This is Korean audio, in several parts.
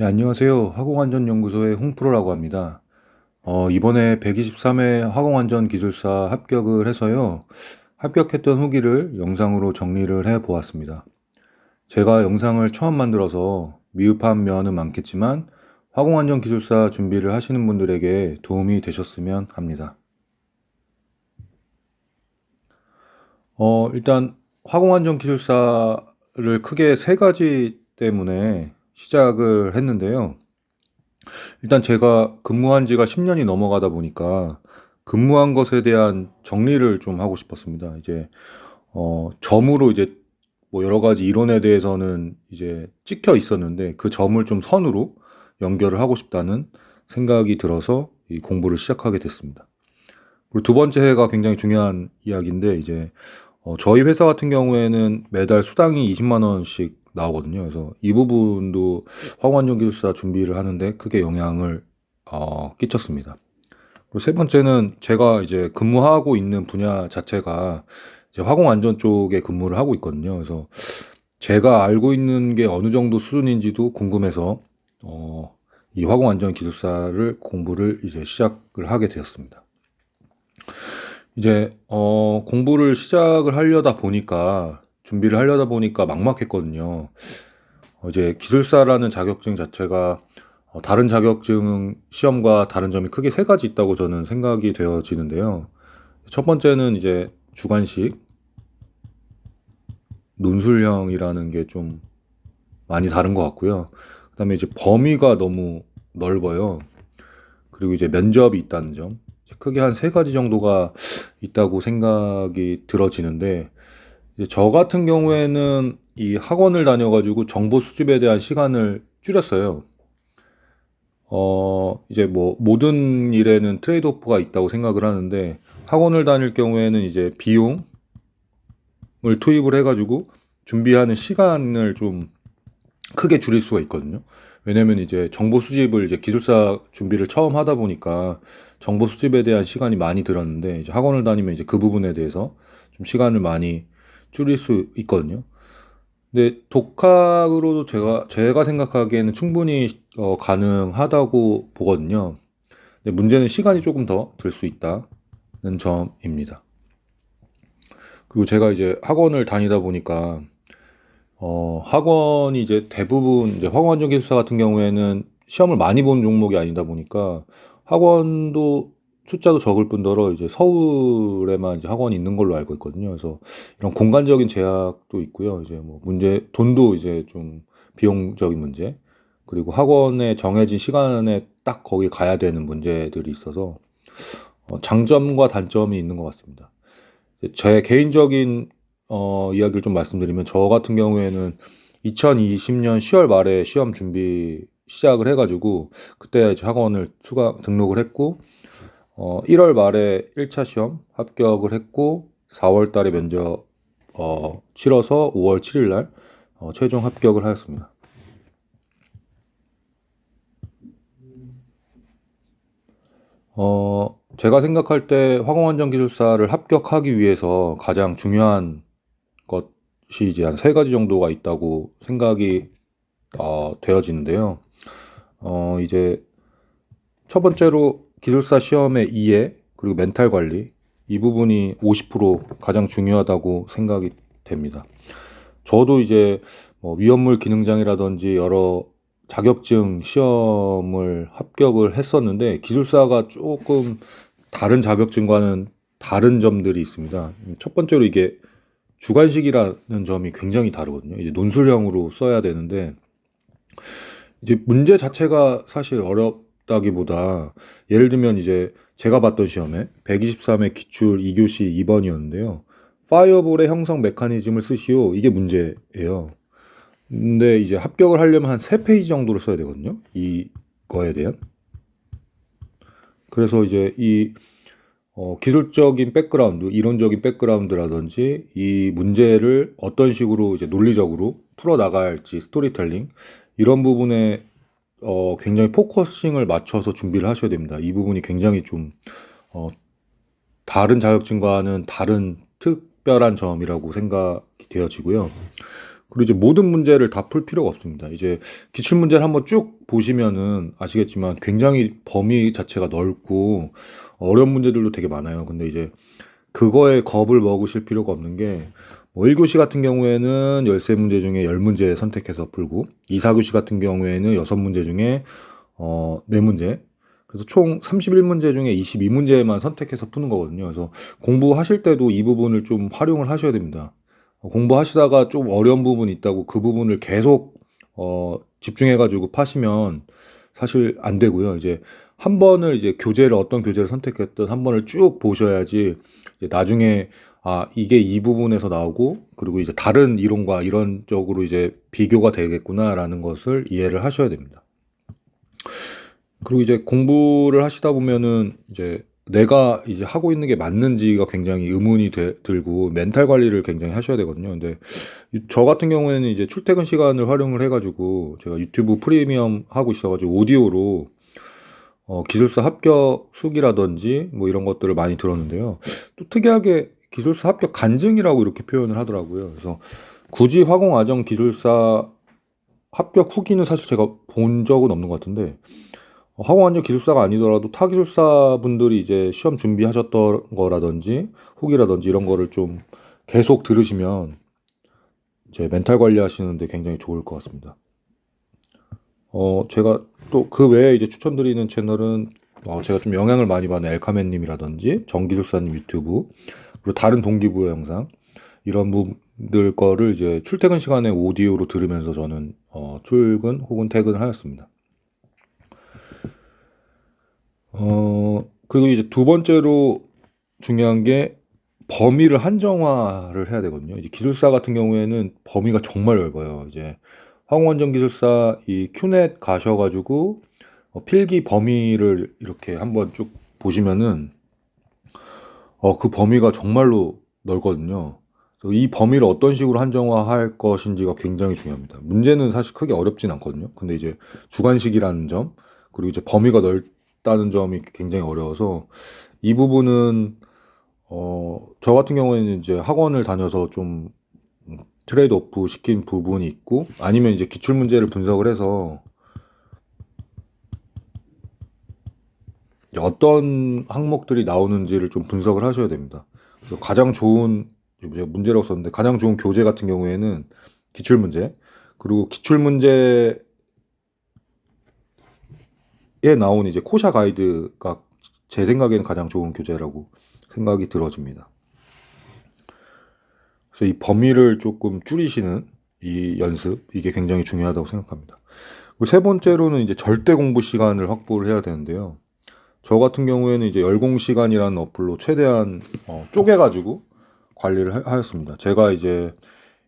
네, 안녕하세요. 화공안전연구소의 홍프로라고 합니다. 어, 이번에 123회 화공안전 기술사 합격을 해서요. 합격했던 후기를 영상으로 정리를 해 보았습니다. 제가 영상을 처음 만들어서 미흡한 면은 많겠지만 화공안전 기술사 준비를 하시는 분들에게 도움이 되셨으면 합니다. 어, 일단 화공안전 기술사를 크게 세 가지 때문에 시작을 했는데요. 일단 제가 근무한 지가 10년이 넘어가다 보니까 근무한 것에 대한 정리를 좀 하고 싶었습니다. 이제 어, 점으로 이제 뭐 여러 가지 이론에 대해서는 이제 찍혀 있었는데 그 점을 좀 선으로 연결을 하고 싶다는 생각이 들어서 이 공부를 시작하게 됐습니다. 그리고 두 번째 해가 굉장히 중요한 이야기인데 이제 어, 저희 회사 같은 경우에는 매달 수당이 20만 원씩 나오거든요. 그래서 이 부분도 화공안전 기술사 준비를 하는데 크게 영향을 어, 끼쳤습니다. 그리고 세 번째는 제가 이제 근무하고 있는 분야 자체가 이제 화공 안전 쪽에 근무를 하고 있거든요. 그래서 제가 알고 있는 게 어느 정도 수준인지도 궁금해서 어, 이 화공 안전 기술사를 공부를 이제 시작을 하게 되었습니다. 이제 어, 공부를 시작을 하려다 보니까 준비를 하려다 보니까 막막했거든요. 어, 이제 기술사라는 자격증 자체가 어, 다른 자격증 시험과 다른 점이 크게 세 가지 있다고 저는 생각이 되어지는데요. 첫 번째는 이제 주관식 논술형이라는 게 좀 많이 다른 것 같고요. 그다음에 이제 범위가 너무 넓어요. 그리고 이제 면접이 있다는 점. 크게 한 세 가지 정도가 있다고 생각이 들어지는데 저 같은 경우에는 이 학원을 다녀가지고 정보 수집에 대한 시간을 줄였어요. 어, 이제 뭐 모든 일에는 트레이드 오프가 있다고 생각을 하는데 학원을 다닐 경우에는 이제 비용을 투입을 해가지고 준비하는 시간을 좀 크게 줄일 수가 있거든요. 왜냐면 이제 정보 수집을 이제 기술사 준비를 처음 하다 보니까 정보 수집에 대한 시간이 많이 들었는데 이제 학원을 다니면 이제 그 부분에 대해서 좀 시간을 많이 줄일 수 있거든요. 근데 독학으로도 제가 제가 생각하기에는 충분히 어, 가능하다고 보거든요. 근데 문제는 시간이 조금 더 들 수 있다는 점입니다. 그리고 제가 이제 학원을 다니다 보니까 어, 학원이 이제 대부분 이제 화공안전 기술사 같은 경우에는 시험을 많이 본 종목이 아니다 보니까 학원도 숫자도 적을 뿐더러 이제 서울에만 이제 학원이 있는 걸로 알고 있거든요. 그래서 이런 공간적인 제약도 있고요. 이제 뭐 문제 돈도 이제 좀 비용적인 문제 그리고 학원에 정해진 시간에 딱 거기 가야 되는 문제들이 있어서 어, 장점과 단점이 있는 것 같습니다. 제 개인적인 어, 이야기를 좀 말씀드리면 저 같은 경우에는 2020년 10월 말에 시험 준비 시작을 해가지고 그때 이제 학원을 추가 등록을 했고 어, 1월 말에 1차 시험 합격을 했고 4월 달에 면접 어, 치러서 5월 7일 날 어, 최종 합격을 하였습니다. 어, 제가 생각할 때 화공안전 기술사를 합격하기 위해서 가장 중요한 것이 이제 한 세 가지 정도가 있다고 생각이 어, 되어지는데요. 어, 이제 첫 번째로 기술사 시험의 이해 그리고 멘탈 관리 이 부분이 50% 가장 중요하다고 생각이 됩니다. 저도 이제 뭐 위험물 기능장이라든지 여러 자격증 시험을 합격을 했었는데 기술사가 조금 다른 자격증과는 다른 점들이 있습니다. 첫 번째로 이게 주관식이라는 점이 굉장히 다르거든요. 이제 논술형으로 써야 되는데 이제 문제 자체가 사실 어렵 다기보다 예를 들면 이제 제가 봤던 시험에 123의 기출 2교시 2번이었는데요. 파이어볼의 형성 메커니즘을 쓰시오. 이게 문제예요. 근데 이제 합격을 하려면 한 3페이지 정도를 써야 되거든요. 이거에 대한. 그래서 이제 이 어, 기술적인 백그라운드, 이론적인 백그라운드라든지 이 문제를 어떤 식으로 이제 논리적으로 풀어 나갈지 스토리텔링 이런 부분에 어, 굉장히 포커싱을 맞춰서 준비를 하셔야 됩니다. 이 부분이 굉장히 좀 어, 다른 자격증과는 다른 특별한 점이라고 생각이 되어지고요. 그리고 이제 모든 문제를 다 풀 필요가 없습니다. 이제 기출 문제를 한번 쭉 보시면은 아시겠지만 굉장히 범위 자체가 넓고 어려운 문제들도 되게 많아요. 근데 이제 그거에 겁을 먹으실 필요가 없는 게, 뭐 1교시 같은 경우에는 13문제 중에 10문제 선택해서 풀고, 2, 4교시 같은 경우에는 6문제 중에, 어, 4문제. 그래서 총 31문제 중에 22문제만 선택해서 푸는 거거든요. 그래서 공부하실 때도 이 부분을 좀 활용을 하셔야 됩니다. 어, 공부하시다가 좀 어려운 부분이 있다고 그 부분을 계속, 어, 집중해가지고 파시면 사실 안 되고요. 이제 한 번을 이제 교재를 어떤 교재를 선택했든 한 번을 쭉 보셔야지 나중에 아 이게 이 부분에서 나오고 그리고 이제 다른 이론과 이런 쪽으로 이제 비교가 되겠구나라는 것을 이해를 하셔야 됩니다. 그리고 이제 공부를 하시다 보면은 이제 내가 이제 하고 있는 게 맞는지가 굉장히 의문이 되- 들고 멘탈 관리를 굉장히 하셔야 되거든요. 근데 이- 저 같은 경우에는 이제 출퇴근 시간을 활용을 해가지고 제가 유튜브 프리미엄 하고 있어가지고 오디오로 어, 기술사 합격 수기라든지 뭐 이런 것들을 많이 들었는데요. 또 특이하게 기술사 합격 간증이라고 이렇게 표현을 하더라고요. 그래서 굳이 화공화정 기술사 합격 후기는 사실 제가 본 적은 없는 것 같은데 어, 화공안전 기술사가 아니더라도 타 기술사 분들이 이제 시험 준비하셨던 거라든지 후기라든지 이런 거를 좀 계속 들으시면 이제 멘탈 관리하시는데 굉장히 좋을 것 같습니다. 어, 제가 또 그 외에 이제 추천드리는 채널은 어, 제가 좀 영향을 많이 받는 엘카멘님이라든지 정기술사님 유튜브 그리고 다른 동기부여 영상 이런 분들 거를 이제 출퇴근 시간에 오디오로 들으면서 저는 어, 출근 혹은 퇴근을 하였습니다. 어, 그리고 이제 두 번째로 중요한 게 범위를 한정화를 해야 되거든요. 이제 기술사 같은 경우에는 범위가 정말 넓어요. 이제 황원전 기술사 이 큐넷 가셔가지고 어, 필기 범위를 이렇게 한번 쭉 보시면은 어, 그 범위가 정말로 넓거든요. 이 범위를 어떤 식으로 한정화할 것인지가 굉장히 중요합니다. 문제는 사실 크게 어렵진 않거든요. 근데 이제 주관식이라는 점, 그리고 이제 범위가 넓다는 점이 굉장히 어려워서 이 부분은 어, 저 같은 경우에는 이제 학원을 다녀서 좀 음, 트레이드 오프 시킨 부분이 있고 아니면 이제 기출 문제를 분석을 해서 어떤 항목들이 나오는지를 좀 분석을 하셔야 됩니다. 그래서 가장 좋은 문제라고 썼는데 가장 좋은 교재 같은 경우에는 기출 문제 그리고 기출 문제에 나온 이제 코샤 가이드가 제 생각에는 가장 좋은 교재라고 생각이 들어집니다. 그래서 이 범위를 조금 줄이시는 이 연습 이게 굉장히 중요하다고 생각합니다. 세 번째로는 이제 절대 공부 시간을 확보를 해야 되는데요. 저 같은 경우에는 이제 열공 시간이라는 어플로 최대한 어, 쪼개가지고 관리를 하- 하였습니다. 제가 이제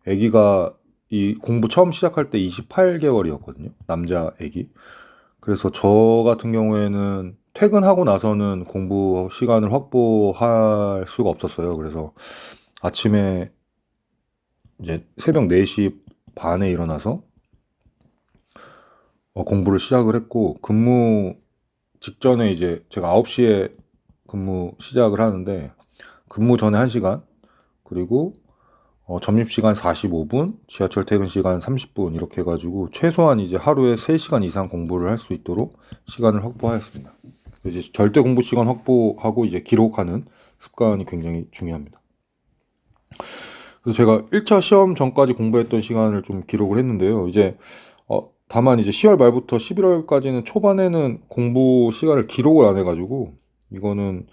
아기가 이 공부 처음 시작할 때 28개월이었거든요. 남자 아기. 그래서 저 같은 경우에는 퇴근하고 나서는 공부 시간을 확보할 수가 없었어요. 그래서 아침에 이제 새벽 4시 반에 일어나서 어, 공부를 시작을 했고 근무 직전에 이제 제가 9시에 근무 시작을 하는데 근무 전에 1시간 그리고 어, 점심시간 45분, 지하철 퇴근 시간 30분 이렇게 해가지고 최소한 이제 하루에 3시간 이상 공부를 할 수 있도록 시간을 확보하였습니다. 이제 절대 공부 시간 확보하고 이제 기록하는 습관이 굉장히 중요합니다. 그래서 제가 1차 시험 전까지 공부했던 시간을 좀 기록을 했는데요. 이제 어, 다만 이제 10월 말부터 11월까지는 초반에는 공부 시간을 기록을 안 해가지고 이거는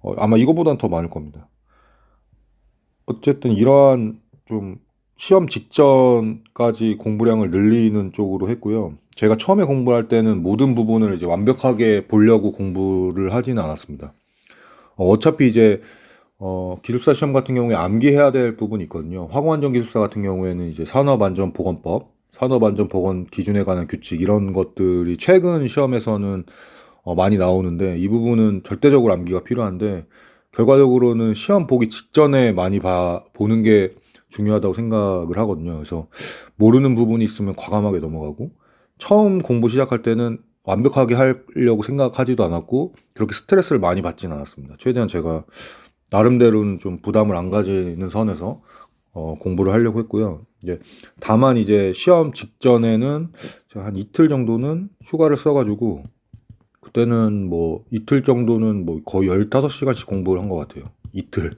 어, 아마 이거보단 더 많을 겁니다. 어쨌든 이러한 좀 시험 직전까지 공부량을 늘리는 쪽으로 했고요. 제가 처음에 공부할 때는 모든 부분을 이제 완벽하게 보려고 공부를 하지는 않았습니다. 어, 어차피 이제 어, 기술사 시험 같은 경우에 암기해야 될 부분이 있거든요. 화공안전 기술사 같은 경우에는 이제 산업안전보건법, 산업안전보건 기준에 관한 규칙 이런 것들이 최근 시험에서는 어, 많이 나오는데 이 부분은 절대적으로 암기가 필요한데 결과적으로는 시험 보기 직전에 많이 봐, 보는 게 중요하다고 생각을 하거든요. 그래서 모르는 부분이 있으면 과감하게 넘어가고 처음 공부 시작할 때는 완벽하게 하려고 생각하지도 않았고 그렇게 스트레스를 많이 받지는 않았습니다. 최대한 제가 나름대로는 좀 부담을 안 가지는 선에서 어, 공부를 하려고 했고요. 이제 다만 이제 시험 직전에는 제가 한 이틀 정도는 휴가를 써가지고 그때는 뭐 이틀 정도는 뭐 거의 15시간씩 공부를 한 것 같아요. 이틀.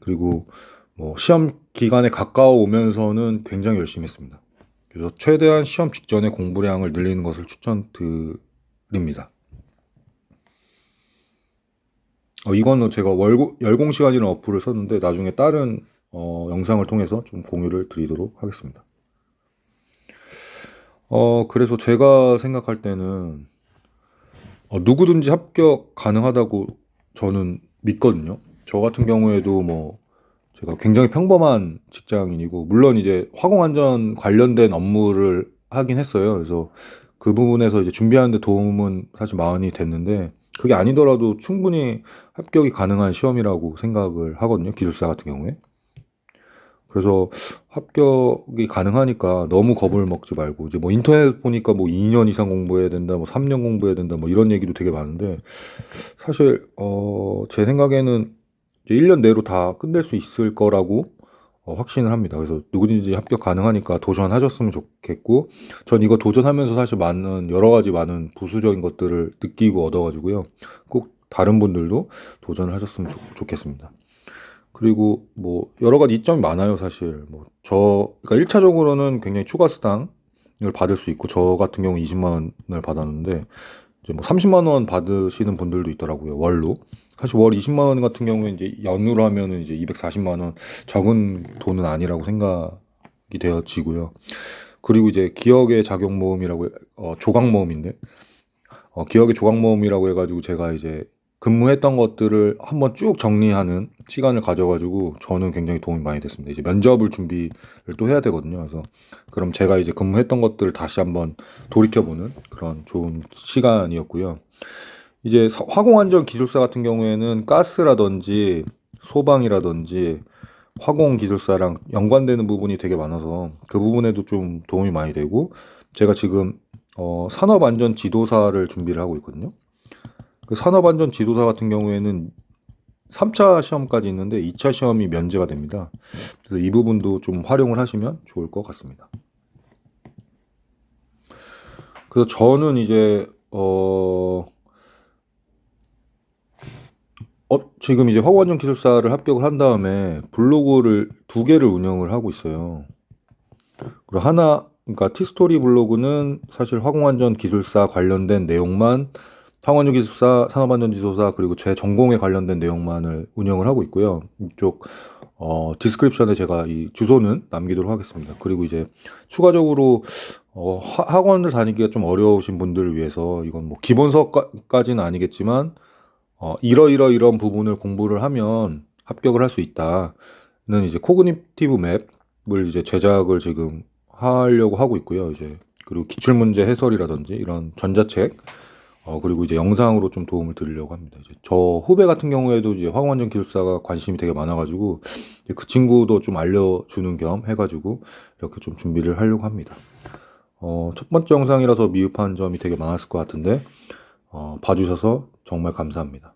그리고 뭐 시험 기간에 가까워 오면서는 굉장히 열심히 했습니다. 그래서 최대한 시험 직전에 공부량을 늘리는 것을 추천드립니다. 어, 이거는 제가 월고, 열공 시간이라는 어플을 썼는데 나중에 다른 어, 영상을 통해서 좀 공유를 드리도록 하겠습니다. 어, 그래서 제가 생각할 때는 어, 누구든지 합격 가능하다고 저는 믿거든요. 저 같은 경우에도 뭐 제가 굉장히 평범한 직장인이고 물론 이제 화공안전 관련된 업무를 하긴 했어요. 그래서 그 부분에서 이제 준비하는데 도움은 사실 많이 됐는데 그게 아니더라도 충분히 합격이 가능한 시험이라고 생각을 하거든요. 기술사 같은 경우에. 그래서 합격이 가능하니까 너무 겁을 먹지 말고 이제 뭐 인터넷 보니까 뭐 2년 이상 공부해야 된다, 뭐 3년 공부해야 된다, 뭐 이런 얘기도 되게 많은데 사실 어, 제 생각에는 이제 1년 내로 다 끝낼 수 있을 거라고 어, 확신을 합니다. 그래서 누구든지 합격 가능하니까 도전하셨으면 좋겠고 전 이거 도전하면서 사실 많은 여러 가지 많은 부수적인 것들을 느끼고 얻어가지고요. 꼭 다른 분들도 도전을 하셨으면 좋, 좋겠습니다. 그리고 뭐 여러 가지 이점이 많아요, 사실. 뭐 저 그러니까 1차적으로는 굉장히 추가 수당을 받을 수 있고 저 같은 경우 20만 원을 받았는데 이제 뭐 30만 원 받으시는 분들도 있더라고요, 월로. 사실 월 20만 원 같은 경우에 이제 연으로 하면은 이제 240만 원 적은 돈은 아니라고 생각이 되어지고요. 그리고 이제 기억의 작용 모음이라고 해- 어, 조각 모음인데 어, 기억의 조각 모음이라고 해가지고 제가 이제 근무했던 것들을 한번 쭉 정리하는 시간을 가져가지고 저는 굉장히 도움이 많이 됐습니다. 이제 면접을 준비를 또 해야 되거든요. 그래서 그럼 제가 이제 근무했던 것들을 다시 한번 돌이켜보는 그런 좋은 시간이었고요. 이제 서- 화공안전 기술사 같은 경우에는 가스라든지 소방이라든지 화공 기술사랑 연관되는 부분이 되게 많아서 그 부분에도 좀 도움이 많이 되고 제가 지금 어, 산업안전 지도사를 준비를 하고 있거든요. 그 산업안전 지도사 같은 경우에는 3차 시험까지 있는데 2차 시험이 면제가 됩니다. 그래서 이 부분도 좀 활용을 하시면 좋을 것 같습니다. 그래서 저는 이제 어, 어, 지금 이제 화공안전 기술사를 합격을 한 다음에 블로그를 두 개를 운영을 하고 있어요. 그리고 하나, 그러니까 티스토리 블로그는 사실 화공안전 기술사 관련된 내용만 기술사, 산업안전지도사 그리고 제 전공에 관련된 내용만을 운영을 하고 있고요. 이쪽 어, 디스크립션에 제가 이 주소는 남기도록 하겠습니다. 그리고 이제 추가적으로 어, 하- 학원을 다니기가 좀 어려우신 분들을 위해서 이건 뭐 기본서까지는 아니겠지만 어, 이러이러 이런 부분을 공부를 하면 합격을 할 수 있다는 이제 코그니티브 맵을 이제 제작을 지금 하려고 하고 있고요. 이제 그리고 기출문제 해설이라든지 이런 전자책 어, 그리고 이제 영상으로 좀 도움을 드리려고 합니다. 이제 저 후배 같은 경우에도 이제 화공안전 기술사가 관심이 되게 많아가지고 이제 그 친구도 좀 알려주는 겸 해가지고 이렇게 좀 준비를 하려고 합니다. 어, 첫 번째 영상이라서 미흡한 점이 되게 많았을 것 같은데 어, 봐주셔서 정말 감사합니다.